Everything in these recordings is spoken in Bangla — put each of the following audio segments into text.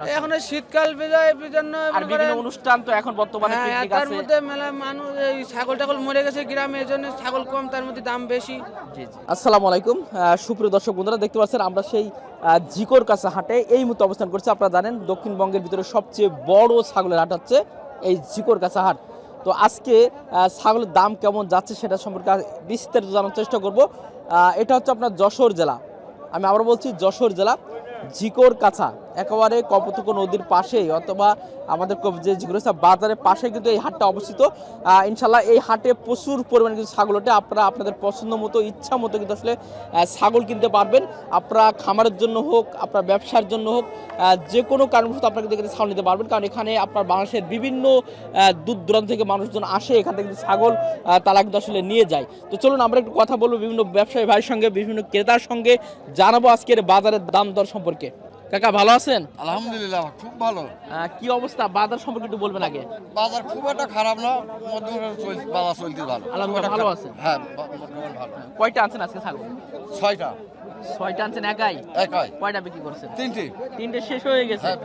এখন শীতকাল বিজয় জন্য আর বিভিন্ন অনুষ্ঠান তো এখন বর্তমানে হ্যাঁ তার মধ্যে মেলা মানুষ এই ছাগল টাগল মরে গেছে গ্রামে ছাগল কম তার মধ্যে দাম বেশি। জি জি। আসসালামু আলাইকুম। সুপ্রিয় দর্শক বন্ধুরা দেখতে পাচ্ছেন আমরা সেই জিকোর কাছে হাটে এই মুহূর্তে অবস্থান করছি। আপনারা জানেন দক্ষিণবঙ্গের ভিতরে সবচেয়ে বড় ছাগলের হাট হচ্ছে এই জিকোর কাছে হাট। তো আজকে ছাগলের দাম কেমন যাচ্ছে সেটা সম্পর্কে বিস্তারিত জানার চেষ্টা করব। আহ, এটা হচ্ছে আপনার যশোর জেলা। আমি আবার বলছি যশোর জেলা জিকোর কাছা। একেবারে কপতক নদীর পাশেই অথবা আমাদের যে কাছা বাজারের পাশে কিন্তু এই হাটটা অবস্থিত। ইনশাল্লাহ এই হাটে প্রচুর পরিমাণে কিন্তু ছাগল ওঠে। আপনারা আপনাদের পছন্দ মতো, ইচ্ছা মতো কিন্তু আসলে ছাগল কিনতে পারবেন। আপনারা খামারের জন্য হোক, আপনার ব্যবসার জন্য হোক যে কোনো কারণবশত আপনারা কিন্তু এখানে ছাগল নিতে পারবেন। কারণ এখানে আপনার বাংলাদেশের বিভিন্ন দূর দূরান্ত থেকে মানুষজন আসে, এখান থেকে কিন্তু ছাগল তারা কিন্তু আসলে নিয়ে যায়। তো চলুন আমরা একটু কথা বলব বিভিন্ন ব্যবসায়ী ভাইয়ের সঙ্গে, বিভিন্ন ক্রেতার সঙ্গে। জানাব আজকের বাজারের দাম দর সম্পর্কে। কাকা ভালো আছেন? আলহামদুলিল্লাহ খুব ভালো। কি অবস্থা? বাজার সম্পর্কে একটু বলবেন আগে। বাজার খুব একটা খারাপ না মধ্যম চলছে বাজার চলতে ভালো। আলহামদুলিল্লাহ, ভালো আছে। হ্যাঁ ভালো। কয়টা আছেন আজকে ছাগল? ছয়টা। ছয়টা আনছেন একাই? একাই। কয়টা বিক্রি করছেন? তিনটি। তিনটে শেষ হয়ে গেছে। হ্যাঁ,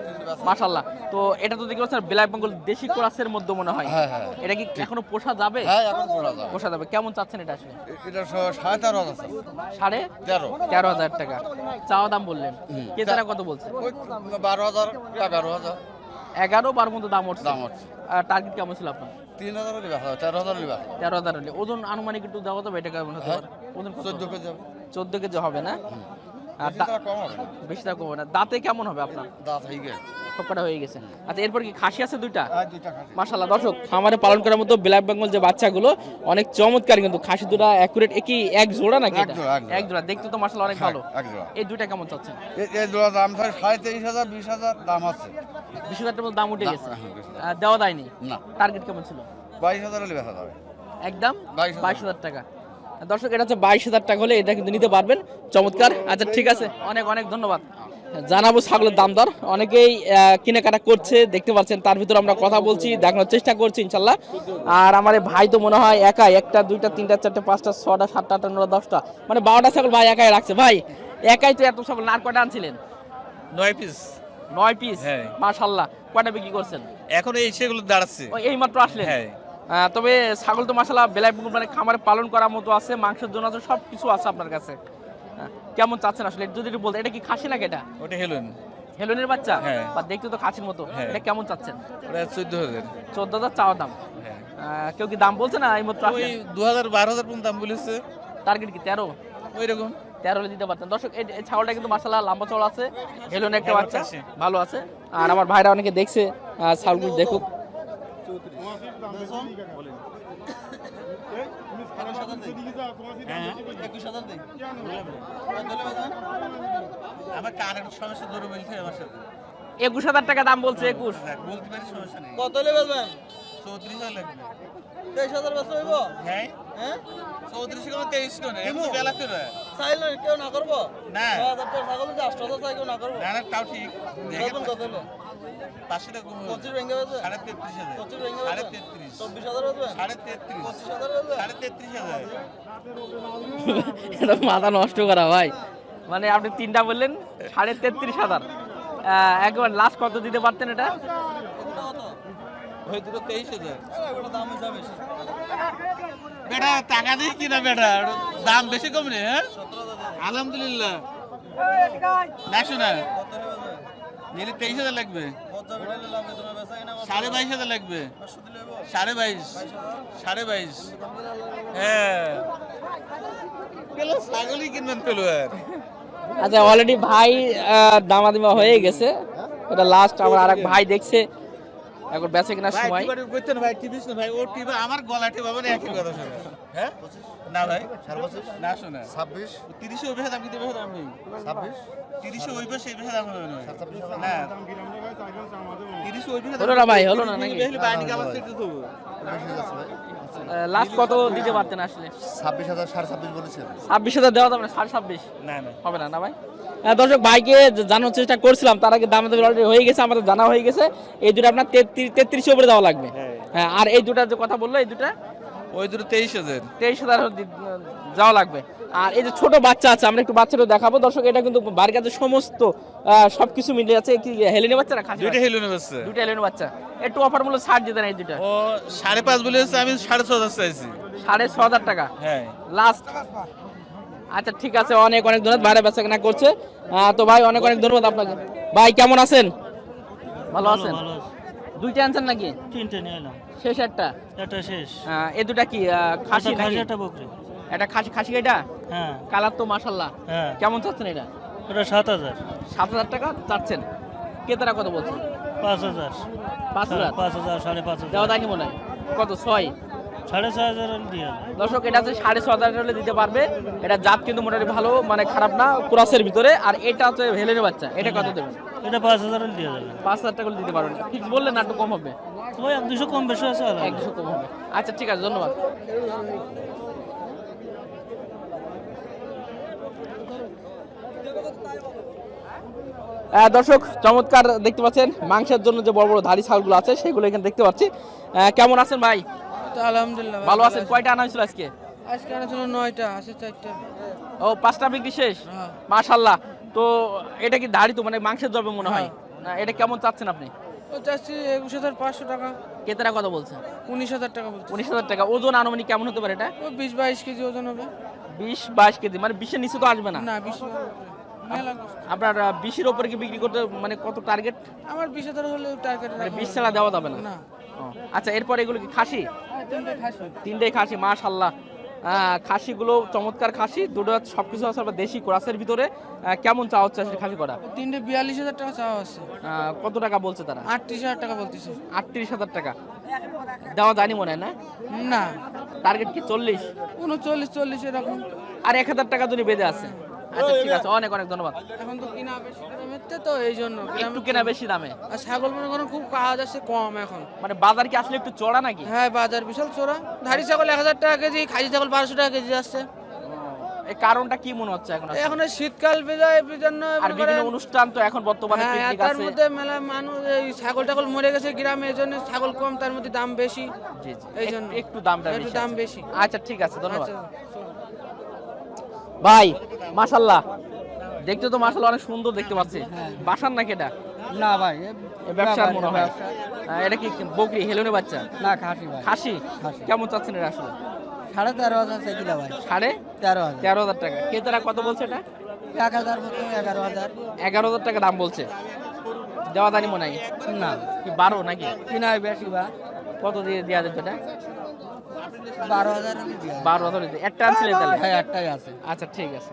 মাশাল্লাহ তো এটা তো দেখতে পাচ্ছেন ব্ল্যাক বেঙ্গল দেশি ক্লাসের মধ্যে মনে হয়। হ্যাঁ হ্যাঁ। এটা কি এখনও পোষা যাবে? হ্যাঁ এখন করা যাবে। পোষা যাবে। কেমন চাচ্ছেন এটা আসলে? এটা সাড়ে তেরো হাজার সাড়ে তেরো। তেরো হাজার টাকা। চাওয়া দাম বললেন। হুম। কেতারা কত বলছে? বারো হাজার এগারো হাজার। এগারো বারো মতো দাম উঠছে। দাম হচ্ছে টার্গেট কেমন ছিল আপনার? তিন হাজার হলে তেরো হাজার হলে তেরো হাজার হলে। ওজন আনুমানিক একটু দেওয়া যাবে এটা কেমন হতে হ্যাঁ পারে? ওজন চোদ্দ কেজি হবে। চোদ্দ কেজি হবে না? বেশি কম না। দাঁতে কেমন হবে আপনার? দাঁত হয়ে গেছে। সবকটা হয়ে গেছে। আচ্ছা এরপর কি খাসি আছে দুইটা? আর মাশাল্লাহ দর্শক খামারে পালন করার মতো ব্ল্যাক বেঙ্গল যে বাচ্চাগুলো অনেক চমৎকার কিন্তু খাসি দুটা অ্যাকুরেট একই এক জোড়া নাকি এক জোড়া, দেখতে তো মাশাল্লাহ অনেক ভালো। হ্যাঁ, জোড়া। এই দুইটা কেমন চাচ্ছেন? এই জোড়া দাম থাকে সাড়ে তেইশ হাজার বিশ হাজার দাম আছে। বিশ হাজার টাকার দাম উঠে গেছে। হ্যাঁ, দেওয়া দেয়নি? না। টার্গেট কেমন ছিল? বাইশ হাজার বেচা যাবে। একদম? বাইশ হাজার টাকা। দর্শক এটা হচ্ছে বাইশ হাজার টাকা হলে এটা কিন্তু নিতে পারবেন। চমৎকার। আচ্ছা ঠিক আছে। অনেক অনেক ধন্যবাদ। জানাব ছাগলের দাম দর। অনেকেই কেনাকাটা করছে দেখতে পাচ্ছেন তার ভিতরে আমরা কথা বলছি দেখানোর চেষ্টা করছি ইনশাল্লাহ। আর আমার ভাই তো মনে হয় একাই একটা দুইটা তিনটা চারটা পাঁচটা ছটা সাতটা আটটা নটা দশটা। মানে বারোটা ছাগল ভাই একাই রাখছে। ভাই একাই তো এত ছাগল আর কটা আনছিলেন? নয় পিস নয় পিস হ্যাঁ। মাশাল্লাহ। কয়টা বিক্রি করছেন? এখন এই সেগুলো দাঁড়াচ্ছে। এই মাত্র আসলেন? হ্যাঁ। তবে ছাগল তো মাসালা বেলায় মানে খামারে পালন করার মতো আছে মাংসের জন্য আছে সব কিছু আছে আপনার কাছে। কেমন চাচ্ছেন আসলে? যদি একটু বলতে এটা কি খাসি নাকি এটা? ওটা হেলুন। হেলনের বাচ্চা? হ্যাঁ। বা দেখতে তো খাসির মতো। হ্যাঁ। এটা কেমন চাচ্ছেন? ওটা চোদ্দ হাজার। চোদ্দ হাজার চাওয়া দাম? হ্যাঁ। কেউ কি দাম বলছে না এই মাত্র ওই দু হাজার বারো হাজার পর্যন্ত দাম বলেছে। টার্গেট কি তেরো? ওই রকম। তেরো হলে দিতে পারতেন। দর্শক এই ছাগলটা কিন্তু মাসালা লম্বা চড়া আছে হেলনের একটা বাচ্চা ভালো আছে। আর আমার ভাইরা অনেকে দেখছে ছাগলগুলো দেখুক। আমার কার সমস্যা ধরে বলছে আমার সাথে? একুশ হাজার টাকা দাম বলছে একুশ। বলতে পারি সমস্যা নেই। কত হলে চৌত্রিশ হাজার লাগবে। তেইশ হাজার হইব? হ্যাঁ। হ্যাঁ? চৌত্রিশ কেমন তেইশ কেন বেলা করে। চাইলে কেউ না করব। না। ছয় হাজার টাকা ছাগল যে আষ্ট হাজার চাই কেউ না করব। না না তাও ঠিক। দেখে বেচবেন কত হলে পাঁচশো টাকা পঁচিশ ভেঙে বেচবেন সাড়ে তেত্রিশ হাজার। পঁচিশ ভেঙে সাড়ে তেত্রিশ। চব্বিশ হাজার সাড়ে তেত্রিশ। পঁচিশ হাজার সাড়ে তেত্রিশ হাজার। এটা মাথা নষ্ট করা ভাই। মানে আপনি তিনটা বললেন সাড়ে তেত্রিশ হাজার। একবার লাস্ট কত দিতে পারতেন এটা? ওই দুটো তেইশ হাজার। দাম হিসাবে বেশি। বেটা টাকা দিয়ে কিনা বেটা? ওটা দাম বেশি কম রে হ্যাঁ? আলহামদুলিল্লাহ। না শোনা নিলে তেইশ হাজার লাগবে। সাড়ে বাইশ হাজার লাগবে। সাড়ে বাইশ সাড়ে বাইশ। হ্যাঁ। গেল ছাগলই কিনবেন পেল আর। আচ্ছা অলরেডি ভাই আহ, দামাদামি হয়ে গেছে। এটা লাস্ট আমার আরেক ভাই দেখছে। এখন বেঁচে কেনার সময়। টিপাটি করতে না ভাই টিপিস না ভাই ও টিপা আমার গলা একই কথা শোনে। হ্যাঁ? না ভাই না শোনা। ছাব্বিশ? তিরিশে ওই বেশি দাম কিন্তু বেশি দাম নেই। ছাব্বিশ? তিরিশে ওই বেশি এই বেশি দাম হবে না না। তিরিশে ওই বেশি হলো না ভাই, হলো না নাকি? বাইনি কাবার সেটা দেবো লাস্ট কত দিতে পারতেন আসলে? ছাব্বিশ হাজার সাড়ে ছাব্বিশ বলেছেন। ছাব্বিশ হাজার দেওয়া যাবে না সাড়ে ছাব্বিশ? না না। হবে না না ভাই? দর্শক ভাইকে জানার চেষ্টা করছিলাম তার আগে দাম অলরেডি হয়ে গেছে আমাদের জানা হয়ে গেছে। এই দুটো আপনার তেত্রিশ তেত্রিশের উপরে দেওয়া লাগবে। হ্যাঁ। হ্যাঁ আর এই দুটার যে কথা বলল এই দুটা? ওই দুটো তেইশ হাজার। তেইশ হাজার যাওয়া লাগবে। আর এই যে ছোট বাচ্চা আছে আমরা একটু বাচ্চাটা দেখাবো। দর্শক এটা কিন্তু বাড়ির কাছে সমস্ত সবকিছু মিলে আছে কি হেলেনি বাচ্চা না দুইটা? হেলুনে বাচ্চা। দুইটা হেলেনি বাচ্চা। একটু অফার মূল্য ছাড় দিতেন এই দুইটা। ও সাড়ে পাঁচ বলে হচ্ছে আমি সাড়ে ছ হাজার চাইছি। সাড়ে ছ হাজার টাকা। হ্যাঁ। লাস্ট আচ্ছা ঠিক আছে অনেক অনেক ধন্যবাদ। বাইরে বেচা কেনা করছে। তো ভাই অনেক অনেক ধন্যবাদ আপনাকে। ভাই কেমন আছেন? ভালো আছেন? দুইটা আনছেন নাকি? তিনটে নিয়ে এলাম। শেষ একটা? এটা শেষ। এ দুটা কি খাসি খাসি একটা বকরি। এটা খাসি খাসি এটা? হ্যাঁ। কালার তো মাশাল্লাহ হ্যাঁ। কেমন চাচ্ছেন এটা? ওটা সাত হাজার। সাত হাজার টাকা চাচ্ছেন। ক্রেতারা কত বলছেন পাঁচ হাজার। পাঁচ হাজার? পাঁচ হাজার সাড়ে পাঁচ দেওয়া হাজার মনে হয়? কত? ছয়? সাড়ে ছয় হাজার। দর্শক এটা হচ্ছে সাড়ে ছ হাজার হলে দিতে পারবে। এটা জাত কিন্তু মোটামুটি ভালো মানে খারাপ না ক্রসের ভিতরে। আর এটা হচ্ছে বাচ্চা এটা কত দেবেন? এটা পাঁচ হাজার হলে দিয়ে দেবেন। পাঁচ হাজার টাকা দিতে পারবেন। ফিক্স বললে একটু কম হবে। ওই এক দুশো কম বেশি আছে এক দুশো কম হবে। আচ্ছা ঠিক আছে ধন্যবাদ। দর্শক চমৎকার দেখতে পাচ্ছেন। মাংসের জন্য যে বড় বড় ধাড়ি ছাগলগুলো আছে সেগুলো এখানে দেখতে পাচ্ছি। কেমন আছেন ভাই? তো আলহামদুলিল্লাহ ভালো আছেন? কয়টা আনা হয়েছিল আজকে? আজকে আনা ছিল নয়টা আছে চারটা। ও পাঁচটা বিক্রি শেষ? হ্যাঁ। মাশাল্লাহ তো এটা কি দাড়ি তো মানে মাংসের দ্রব্য মনে হয়? না এটা কেমন চাচ্ছেন আপনি? চাচ্ছি একুশ হাজার পাঁচশো টাকা। কেতারা কথা বলছেন উনিশ হাজার টাকা বলছি। উনিশ হাজার টাকা। ওজন আনুমানিক কেমন হতে পারে এটা? বিশ বাইশ কেজি ওজন হবে। বিশ বাইশ কেজি মানে বিশের নিচে তো আসবে না? না বিশ আপনার বিশের ওপরে কি বিক্রি করতে মানে কত টার্গেট আমার বিশ হাজার হলে টার্গেট মানে বিশ ছাড়া দেওয়া যাবে না। আচ্ছা এরপর এগুলো কি খাসি? তিনটে খাসি। তিনটেই খাসি মাশাল্লাহ খাসিগুলো চমৎকার খাসি দুটো সব কিছু আছে আবার দেশি ক্রাসের ভিতরে। কেমন চা হচ্ছে আসলে খাসি করা? তিনটে বিয়াল্লিশ হাজার টাকা চাওয়া আছে কত টাকা বলছে তারা? আটত্রিশ হাজার টাকা বলতেছে। আটত্রিশ হাজার টাকা। দেওয়া জানি মনে হয় না? না। টার্গেট কি চল্লিশ? উনচল্লিশ চল্লিশ এরকম। আর এক হাজার টাকা যদি বেঁধে আছে আচ্ছা ঠিক আছে অনেক অনেক ধন্যবাদ। এখন তো কিনা বেশি দামের তো এই জন্য একটু কেনা বেশি দামে? আর ছাগল মনে করেন খুব কাজ আছে কম এখন। মানে বাজার কি আসলে একটু চড়া নাকি? হ্যাঁ বাজার বিশাল চোরা ধাড়ি ছাগল এক হাজার টাকা কেজি খাসি ছাগল বারোশো টাকা কেজি আসছে। এই কারণটা কি মনে হচ্ছে এখন এখন এই শীতকাল বেজায় এই জন্য আর বিভিন্ন অনুষ্ঠান তো এখন বর্তমানে হ্যাঁ পিকনিক তার মধ্যে মেলা মানুষ এই ছাগল টাগল মরে গেছে গ্রামে এই জন্য ছাগল কম তার মধ্যে দাম বেশি। জি জি। এই জন্য। একটু দামটা একটু বেশি দাম বেশি। আচ্ছা ঠিক আছে ধন্যবাদ। আচ্ছা। ভাই মাশাল্লাহ দেখতে তো মাশাল্লাহ অনেক সুন্দর দেখতে পাচ্ছি। বাসার নাকি এটা? না ভাই ব্যবসার মনে হয়। এটা কি বকরি হেলুনে বাচ্চা? না খাসি ভাই। খাসি? কেমন চাচ্ছেন এটা আসলে? সাড়ে তেরো হাজার চাইছিলাম ভাই। সাড়ে তেরো হাজার। তেরো হাজার টাকা। ক্রেতারা কত বলছে এটা? এক হাজার এগারো হাজার। এগারো হাজার টাকা দাম বলছে। দেওয়া দানি মনে হয়। না। কি বারো নাকি? কিনায় বেশি বা কত দিয়ে দেওয়া যাবে এটা? বারো হাজার বারো হাজার একটা আনছিলেন তাহলে? হ্যাঁ একটাই আছে। আচ্ছা ঠিক আছে।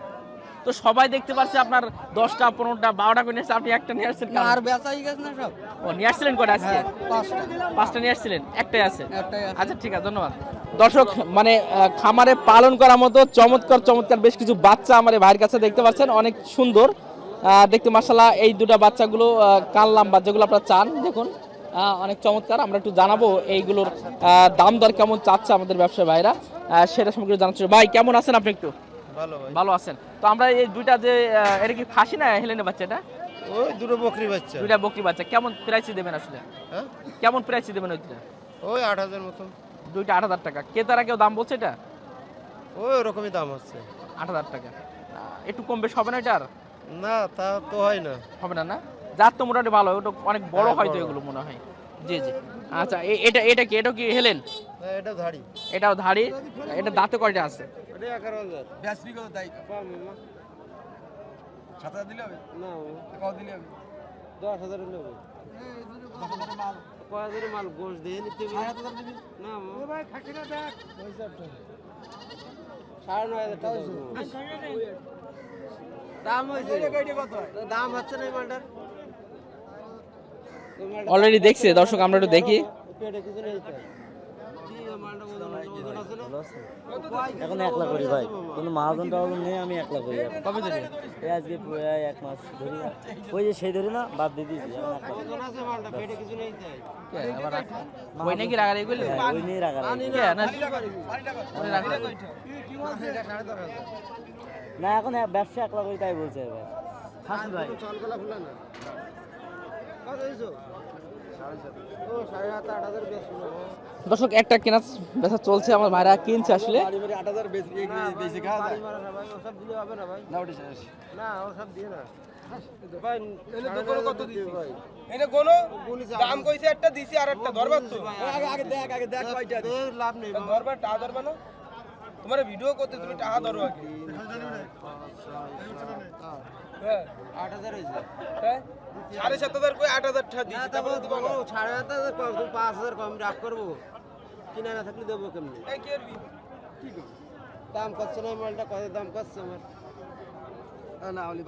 তো সবাই দেখতে পাচ্ছে আপনার দশটা পনেরোটা বারোটা করে নিয়ে আসছে, আপনি একটা নিয়ে আসছেন আর বেচাই গেছে না সব? ও নিয়ে আসছিলেন কটা আজকে? হ্যাঁ পাঁচটা। পাঁচটা নিয়ে আসছিলেন? একটাই আছে? আচ্ছা ঠিক আছে ধন্যবাদ। দর্শক মানে খামারে পালন করার মতো চমৎকার চমৎকার বেশ কিছু বাচ্চা আমার ভাইয়ের কাছে দেখতে পাচ্ছেন। অনেক সুন্দর। আহ, দেখতে মাসাল্লাহ এই দুটা বাচ্চাগুলো কানলাম বা যেগুলো আপনারা চান দেখুন। অনেক চমৎকার। আমরা একটু জানাব এইগুলোর দাম দর কেমন চাচ্ছে আমাদের ব্যবসায়ী ভাইরা। সেটা সম্পর্কে জানাচ্ছি। ভাই কেমন আছেন আপনি একটু? ভালো ভালো আছেন। তো আমরা এই দুইটা যে এটা কি খাসি না হেলেনে বাচ্চা এটা? ওই দুটো বকরি বাচ্চা। দুইটা বকরি বাচ্চা। কেমন প্রাইসে দেবেন আসলে? হ্যাঁ? কেমন প্রাইসে দেবেন ওই দুইটা ওই আট হাজার মতন। দুইটা আট হাজার টাকা। ক্রেতারা কেউ দাম বলছে এটা? ওই ওরকমই দাম হচ্ছে। আট হাজার টাকা। একটু কম বেশ হবে না এটা আর না তা তো হয় না। হবে না না? যার তো মোটামুটি ভালো ওটা অনেক বড় হ্যাঁ, হয় তো এগুলো মনে হয়। জি জি। আচ্ছা এটা এটা কি এটা কি হেলেন? হ্যাঁ, এটা ধাড়ি। এটাও ধাড়ি এটা দাঁতে কয়টা আছে? দাম হয়েছে। দাম হচ্ছে না এই মালটার ওই মালটার অলরেডি দেখছে দর্শক আমরা একটু দেখি? এখন একলা করি ভাই। কোনো মহাজন টাহাজন নেই আমি একলা করি কবে ধরে? এই আজকে পুরো এক মাস ধরি। ওই যে সেই ধরি না বাদ দিয়ে দিয়েছি এখন একলা করি। ওজন আছে মালটা, পেটে কিছু নেই তাই। আবার রাখ- ওই নাকি হ্যাঁ, ওই নিয়ে। কে, না ওই রাগার- এটা সাড়ে তেরো না এখন ব্যবসা একলা করি তাই বলছে ভাই। খাসি ভাই দর্শক একটা কেনা বেচা চলছে আমার ভাইরা কিনছে আসলে তোমার ভিডিও করতে তুমি টাকা ধরো আগে হ্যাঁ আট হাজার হয়েছে হ্যাঁ? সাড়ে সাত হাজার কই আট হাজার টাকা দিছি তারপরে দিবা না। সাড়ে সাত হাজার কম তুমি পাঁচ হাজার কম রাখ করব। কিনা না থাকলে দেবো কেমনি? দাম করছে না মালটা কত দাম করছে আমার? না হলি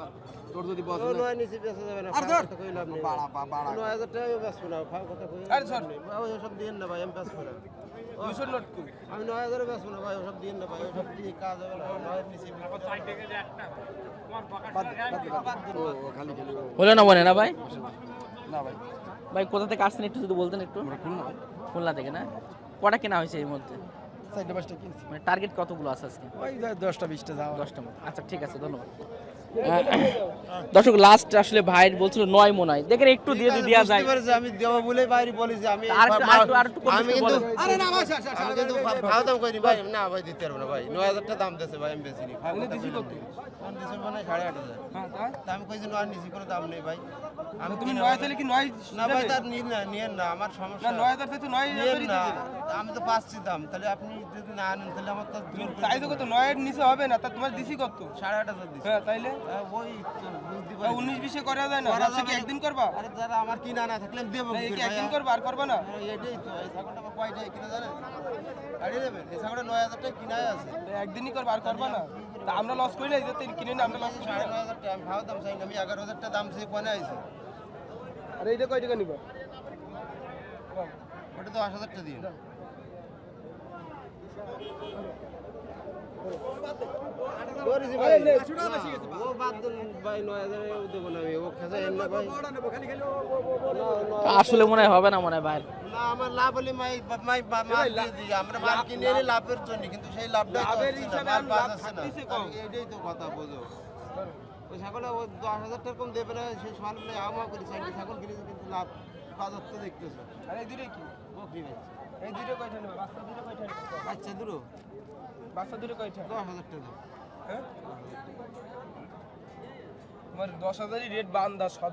তোর যদি বস নয় নিচে বেচা যাবে না আর ধর। কই লাভ নেই বাড়া বাড়া। নয় হাজার টাকা বেচবো না কথা কই আরে ধর। ওসব দিন না ভাই আমি বেচবো না। দুশোর নোট কই? আমি নয় হাজারে বেচবো না ভাই ওসব দিন না ভাই ওসব দিয়ে কাজ হবে না নয়ের নিচে খালি খালি। হলো না বলে না ভাই? না ভাই। ভাই কোথা থেকে আসছেন একটু যদি বলতেন একটু? খুলনা। থেকে না? কটা কেনা হয়েছে এর মধ্যে? চারটে পাঁচটা কিনছি। মানে টার্গেট কতগুলো আছে আজকে? ওই দশটা বিশটা যাও দশটা মতো। আচ্ছা ঠিক আছে ধন্যবাদ। দর্শক লাস্ট আসলে ভাই বলছিল নয় মনে হয় দেখেন একটু দিয়ে যদি দেওয়া যায়। আমি দেবো বলে বাইরে বলেছি আমি আর একটু- আর একটু- আর কম আমি কিন্তু আরে না ভাই আমি কিন্তু ভাও দাম করিনি ভাই না ভাই দিতে পারব না ভাই। নয় হাজার টাকা দাম দিয়েছে ভাই আমি বেশি নি। কথা দিছি কত দিছি মানে সাড়ে আট হাজার। হ্যাঁ তাই? তা আমি কইছি নয় নিছি কোনো দাম নেই ভাই। আমি তুমি নয়। তাহলে কি নয় না ভাই তার নিন না নিয়েন না আমার সমস্যা। নয় হাজার থেকে তো নয় না। আমি তো পাচ্ছি দাম তাহলে আপনি যদি না নেন তাহলে আমার তো জোর করে চাইছো কত? নয়ের নিচে হবে না তা তোমার দিছি কত? সাড়ে আট হাজার দিছি। হ্যাঁ তাইলে? হ্যাঁ, ওই তা পারছি উনিশ বিশে করা যায় না। একদিন করবা? আরে আমার কিনা না থাকলে দেবো একদিন করবা আর করবা না। হ্যাঁ, এটাই তো এই ছাগলটা কয়টা কিনা জানেন? আড়িয়ে দেবেন এই ছাগলটা নয় হাজার টাকা কিনাই আছে। একদিনই করবা আর করবা না। তা আমরা লস করি না এই যে কিনে না আমরা লস করি সাড়ে নয় হাজার টাকা আমি দাম চাই না আমি এগারো হাজার টাকা দাম চেয়ে কোনে আইছি। আর এইটা কয় টাকা নিবা? ওটা তো আট হাজার টাকা দিন ধরেছি ভাই। ও বাদ দেন ভাই নয় হাজারে দেবো না আমি ও খেসা এন না ভাই না, না, আসলে মনে হবে না মনে হয় ভাই। আমার লাভ হলে মাই মাই মাল দিয়ে আমরা মাল কিনে এনে লাভের জন্য কিন্তু সেই লাভটা লাভের হিসাবে আর লাভ থাকতেছে কম। এটাই তো কথা বোঝো। ওই ছাগলে ও দশ হাজার টাকা কম দেবে না সেই সমান বলে আমা করি চাইলে ছাগল কিনেছে কিন্তু লাভ বাজার তো দেখতেছো। আর এই দুটো কি? বকরি বেচছে এই দুটো কয়টা নেবে? বাচ্চা দুটো কয়টা বাচ্চা দুটো? বাচ্চা দুটো কয়টা? দশ হাজার টাকা। হ্যাঁ? তোমার দশ হাজারই রেট বান্ধা সব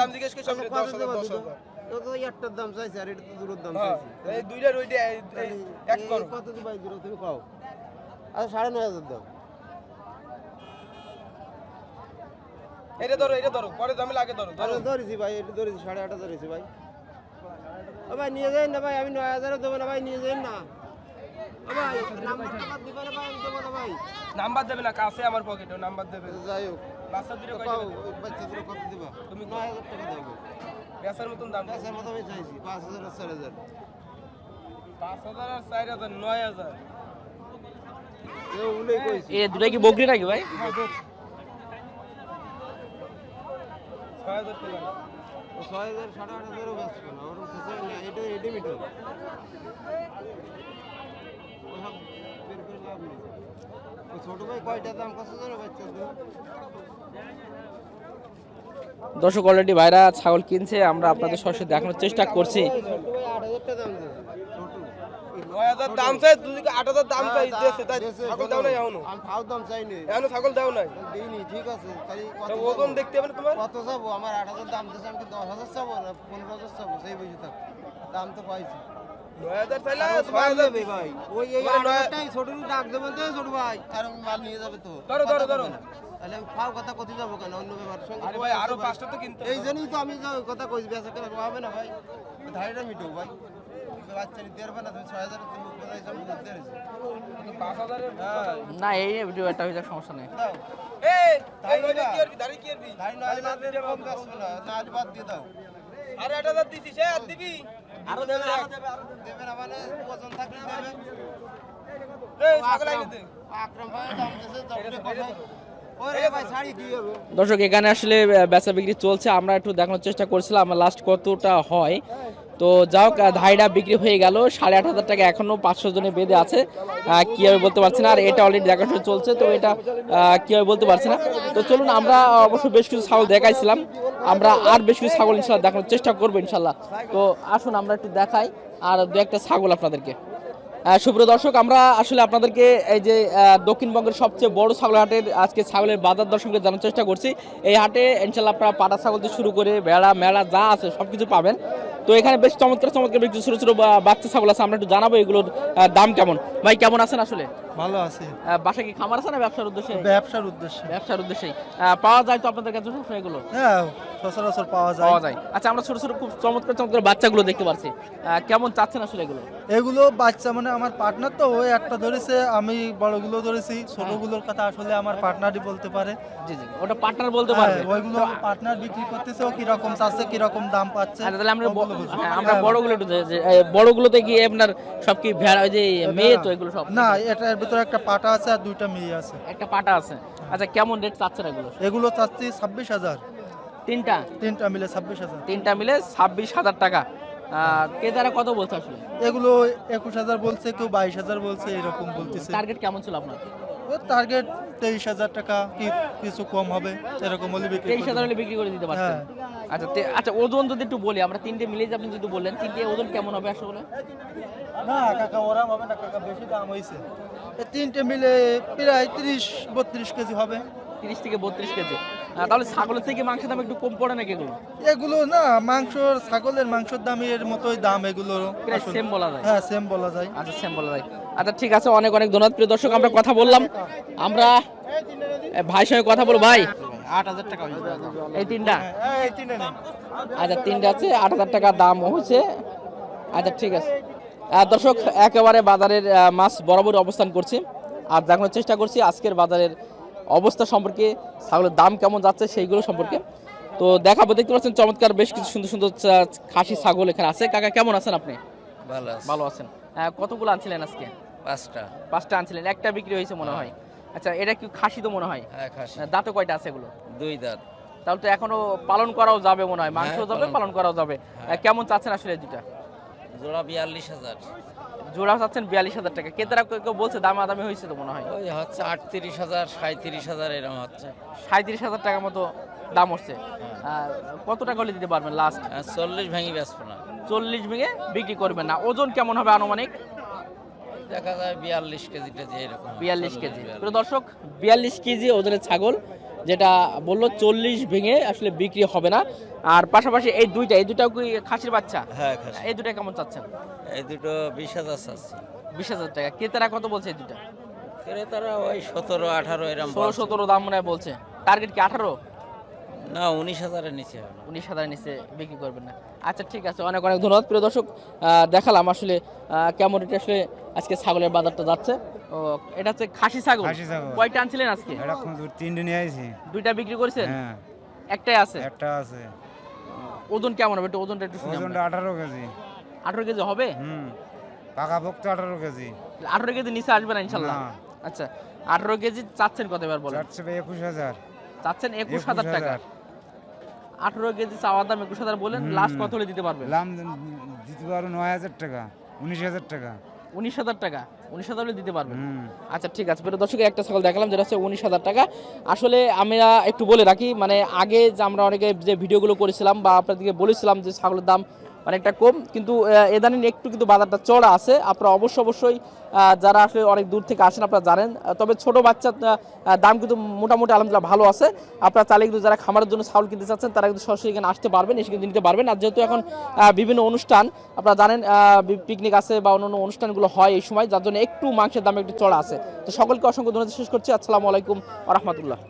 দাম জিজ্ঞেস দশ হাজার দশ হাজার। তো তো একটার দাম চাইছে আর এটা তো দুটোর দাম হ্যাঁ চাইছে। এই দুইটার ওইটা এক করো। কত দিই ভাই দুটো তুমি কও। আচ্ছা সাড়ে নয় হাজার দাও। এটা ধরো এটা ধরো পরে দামে লাগে ধরো ধরো। ধরেছি ভাই এটা ধরেছি সাড়ে আট হাজার হয়েছে ভাই। ও ভাই নিয়ে যাই না ভাই আমি নয় হাজারও দেবো না ভাই নিয়ে যাই না। নাম্বার দেবে না কাছে আমার পকেটে নাম্বার দেবে। যাই হোক বাচ্চা দুটো? কত দিবা? তুমি তুমি নয় হাজার টাকা দেবো গ্যাসের মতন দাম। মতো আমি চাইছি পাঁচ হাজার আর চার হাজার। পাঁচ হাজার আর চার হাজার নয় হাজার। এ দুটাই কি বকরি নাকি ভাই? ছয় হাজার টাকা। ছয় হাজার সাড়ে আট হাজারও ব্যস্ত না এটি মিটার ওসব বের করে লাভ নেই ও ছোট ভাই কয়টা দাম কত বাচ্চা দর্শক অলরেডি ভাইরা ছাগল কিনছে আমরা আপনাদের সরাসরি দেখানোর চেষ্টা করছি। ছোট ভাই আট হাজার টাকা দাম দিয়েছে ছোট। নয় হাজার দাম চাই দুদিকে আট হাজার দাম চাই দিয়েছে তাই ছাগল শোনো, দাও নাই এখনও। দাম চাইনি এখনও ছাগল দাও নাই। দিইনি ঠিক আছে তাই কত তা চাবো? ওজন দেখতে হবে না তোমার? কত চাবো? আমার আট হাজার দাম দিয়েছে দশ হাজার চাবো পনেরো হাজার চাবো? সেই দাম তো পাইছি। দেবে এই না। তাহলে আমি ফাও কথা কোথায় যাব কেন? অন্য ব্যাপার সঙ্গে আরে সবাই ভাই আছে আরও ভাই। পাঁচটা তো কিনতে এই জন্যই তো আমি কথা কইছি বেচা কেনা হবে না ভাই। ভাই। না ভিডিও একটা হয়ে যাক সমস্যা নেই। আরে হাজার দিছিস হ্যাঁ আর দেবে আরও দেবে আরও দেবে। না মানে ওজন থাকলে দেবে। দর্শক এখানে আসলে বেচা বিক্রি চলছে। আমরা একটু দেখানোর চেষ্টা করছিলাম আমরা লাস্ট কতটা হয়। তো যাও ধাইটা বিক্রি হয়ে গেল। সাড়ে আট হাজার টাকা এখনও পাঁচশো জনে বেঁধে আছে। কি হবে বলতে পারছি না, আর এটা অলরেডি দেখাশোনা চলছে, তো এটা কী হবে বলতে পারছি না। তো চলুন, আমরা অবশ্য বেশ কিছু ছাগল দেখাইছিলাম। আমরা আর বেশ কিছু ছাগল ইনশাল্লাহ দেখানোর চেষ্টা করব ইনশাল্লাহ। তো আসুন, আমরা একটু দেখাই, আর দু একটা ছাগল আপনাদেরকে। সুপ্রিয় দর্শক আমরা আসলে আপনাদেরকে এই যে দক্ষিণবঙ্গের সবচেয়ে বড় ছাগল হাটের আজকে ছাগলের বাজার দর্শককে জানার চেষ্টা করছি। এই হাটে ইনশাল্লাহ আপনারা পাটা ছাগল থেকে শুরু করে ভেড়া মেলা যা আছে সব কিছু পাবেন। তো এখানে বেশ চমৎকার চমৎকার বেশ কিছু ছোটো ছোটো বাচ্চা ছাগল আছে আমরা একটু জানাব এগুলোর দাম কেমন। ভাই কেমন আছেন আসলে? ভালো আছে। বাসায় কি খামার আছে না ব্যবসার উদ্দেশ্যে? ব্যবসার উদ্দেশ্যে। ব্যবসার উদ্দেশ্যেই। পাওয়া যায় তো আপনাদের কাছে সবসময় এগুলো? হ্যাঁ সচরাচর পাওয়া যায়। পাওয়া যায়। আচ্ছা আমরা ছোট ছোট খুব চমৎকার চমৎকার বাচ্চাগুলো দেখতে পাচ্ছি কেমন চাচ্ছেন আসলে এগুলো? এগুলো বাচ্চা মানে আমার পার্টনার তো ওই একটা ধরেছে আমি বড়গুলো ধরেছি ছোটগুলোর কথা আসলে আমার পার্টনারই বলতে পারে। জি জি ওটা পার্টনার বলতে হ্যাঁ, পারবে ওইগুলো পার্টনার বিক্রি করতেছে ও কীরকম চাচ্ছে কীরকম দাম পাচ্ছে আচ্ছা তাহলে আমরা। হ্যাঁ, আমরা হ্যাঁ, বড়গুলো একটু বড়গুলোতে কি আপনার সব কি ভেড়া ওই যে মেয়ে তো এগুলো সব? না এটার ভিতরে একটা পাটা আছে আর দুইটা মেয়ে আছে। একটা পাটা আছে। আচ্ছা কেমন রেট চাচ্ছেন এগুলো? এগুলো চাচ্ছি ছাব্বিশ হাজার। তিনটা? তিনটা মিলে ছাব্বিশ হাজার। তিনটা মিলে ছাব্বিশ হাজার টাকা। ক্রেতারা কত বলছে আসলে? এগুলো একুশ হাজার বলছে কেউ বাইশ হাজার বলছে এরকম বলতেছে। টার্গেট কেমন ছিল আপনার? টার্গেট তেইশ হাজার টাকা কি কিছু কম হবে এরকম হলে বিক্রি তেইশ হাজার হলে বিক্রি করে দিতে পারছেন হ্যাঁ। আচ্ছা আচ্ছা ওজন যদি একটু বলি আমরা তিনটে মিলে আপনি যদি বললেন তিনটে ওজন কেমন হবে আসলে না কাকা ওরাম হবে না কাকা বেশি দাম হয়েছে তিনটে মিলে প্রায় তিরিশ বত্রিশ কেজি হবে। তিরিশ থেকে বত্রিশ কেজি। তাহলে ছাগলের থেকে মাংসের দাম একটু কম পড়ে নাকি এগুলো? এগুলো না মাংসর ছাগলের মাংসর দামের মতোই দাম এগুলো সেম বলা যায়। হ্যাঁ সেম বলা যায়। আচ্ছা সেম বলা যায়। আচ্ছা ঠিক আছে অনেক অনেক ধন্যবাদ। প্রিয় দর্শক আমরা কথা বললাম। আমরা ভাইয়ের সঙ্গে কথা বলব ভাই। আট হাজার টাকা এই তিনটা? এই তিনটে নেই। আচ্ছা তিনটা আছে আট হাজার টাকা দাম হয়েছে। আচ্ছা ঠিক আছে। দর্শক একেবারে বাজারের মাছ বরাবর অবস্থান করছি। আর দেখানোর চেষ্টা করছি আজকের বাজারের অবস্থা সম্পর্কে ছাগলের দাম কেমন যাচ্ছে সেইগুলো সম্পর্কে। তো দেখাবো দেখতে পাচ্ছেন চমৎকার বেশ কিছু সুন্দর সুন্দর খাসি ছাগল এখানে আছে। কাকা কেমন আছেন আপনি? ভালো ভালো আছেন। আহ, কতগুলো আনছিলেন আজকে? পাঁচটা। পাঁচটা আনছিলেন একটা বিক্রি হয়েছে মনে হয়। আচ্ছা এটা কি খাসি তো মনে হয়? হ্যাঁ দাঁতে কয়টা আছে এগুলো? দুই দাঁত। তাহলে তো এখনও পালন করাও যাবে মনে হয় মাংস হ্যাঁ, যাবে পালন করাও যাবে। কেমন চাচ্ছেন আসলে দুটা জোড়া বিয়াল্লিশ হাজার। জোড়া চাচ্ছেন বিয়াল্লিশ হাজার টাকা। কেতারা কেউ বলছে দামা দামি হয়েছে তো মনে হয়? ওই হচ্ছে আটত্রিশ হাজার সাঁত্রিশ হাজার এরকম হচ্ছে। সাঁত্রিশ হাজার টাকার মতো দাম হচ্ছে। কত টাকা হলে দিতে পারবেন লাস্ট চল্লিশ ভেঙে বেচবো না। চল্লিশ ভেঙে বিক্রি করবেন না। ওজন কেমন হবে আনুমানিক? দেখা যায় বিয়াল্লিশ কেজি টেজি এরকম বিয়াল্লিশ কেজি। দর্শক বিয়াল্লিশ কেজি ওজনের ছাগল। যেটা বলল চল্লিশ ভেঙে আসলে বিক্রি হবে না। আর পাশাপাশি এই দুইটা এই দুটা কি খাসির বাচ্চা? হ্যাঁ খাসি। এই দুটা কেমন চাচ্ছেন? এই দুটো বিশ হাজার চাচ্ছে। বিশ হাজার টাকা। ক্রেতারা কত বলছে এই দুটা ক্রেতারা ওই সতেরো আঠারো এরকম ষোলো বলছে। সতেরো দাম মনে হয় বলছে। টার্গেট কি আঠারো? না উনিশ হাজারের নিচে উনিশ হাজার নিচে বিক্রি করবেন না। আচ্ছা ঠিক আছে অনেক অনেক ধন্যবাদ। প্রিয় দর্শক দেখালাম আসলে কেমন এটা আসলে আজকে ছাগলের বাজারটা যাচ্ছে। ও এটা হচ্ছে খাসি ছাগল? খাসি ছাগল। কয়টা আনছিলেন আজকে? তিনটে নিয়ে আইছি। দুইটা বিক্রি করেছেন? হ্যাঁ। একটাই আছে? একটা আছে। ওজন কেমন হবে? একটু ওজনটা একটু ওজনটা আঠারো কেজি। আঠারো কেজি হবে? হুম। পাকা পোক্ত আঠারো কেজি। আঠারো কেজি নিচে আসবে না ইনশাল্লাহ? আচ্ছা আঠারো কেজি চাচ্ছেন কত এবার বলেন? চারশো একুশ হাজার। চাচ্ছেন একুশ হাজার টাকা। আঠারো কেজি চাওয়ার দাম একুশ হাজার বলেন লাস্ট কত হলে দিতে পারবেন? লাম দিতে পারো নয় হাজার টাকা উনিশ হাজার টাকা। উনিশ হাজার টাকা উনিশ হাজার হলে দিতে পারবেন। আচ্ছা ঠিক আছে প্রিয় দর্শক একটা ছাগল দেখালাম যেটা হচ্ছে উনিশ হাজার টাকা। আসলে আমরা একটু বলে রাখি মানে আগে যে আমরা অনেকে যে ভিডিওগুলো করেছিলাম বা আপনাদেরকে বলেছিলাম যে ছাগলের দাম অনেকটা কম কিন্তু আহ, এদানিং একটু কিন্তু বাজারটা চড়া আছে। আপনারা অবশ্যই অবশ্যই যারা আসলে অনেক দূর থেকে আসেন আপনারা জানেন। তবে ছোট বাচ্চার দাম কিন্তু মোটামুটি আলহামদুলিল্লাহ ভালো আছে। আপনারা চাইলে কিন্তু যারা খামারের জন্য ছাগল কিনতে চাচ্ছেন তারা কিন্তু সরাসরি এখানে আসতে পারবেন এসে কিন্তু নিতে পারবেন। আর যেহেতু এখন বিভিন্ন অনুষ্ঠান আপনারা জানেন পিকনিক আছে বা অন্যান্য অনুষ্ঠানগুলো হয় এই সময় যার জন্য একটু মাংসের দাম একটু চড়া আছে। তো সকলকে অসংখ্য ধন্যবাদ। শেষ করছি। আসসালামু আলাইকুম রহমতুল্লাহ।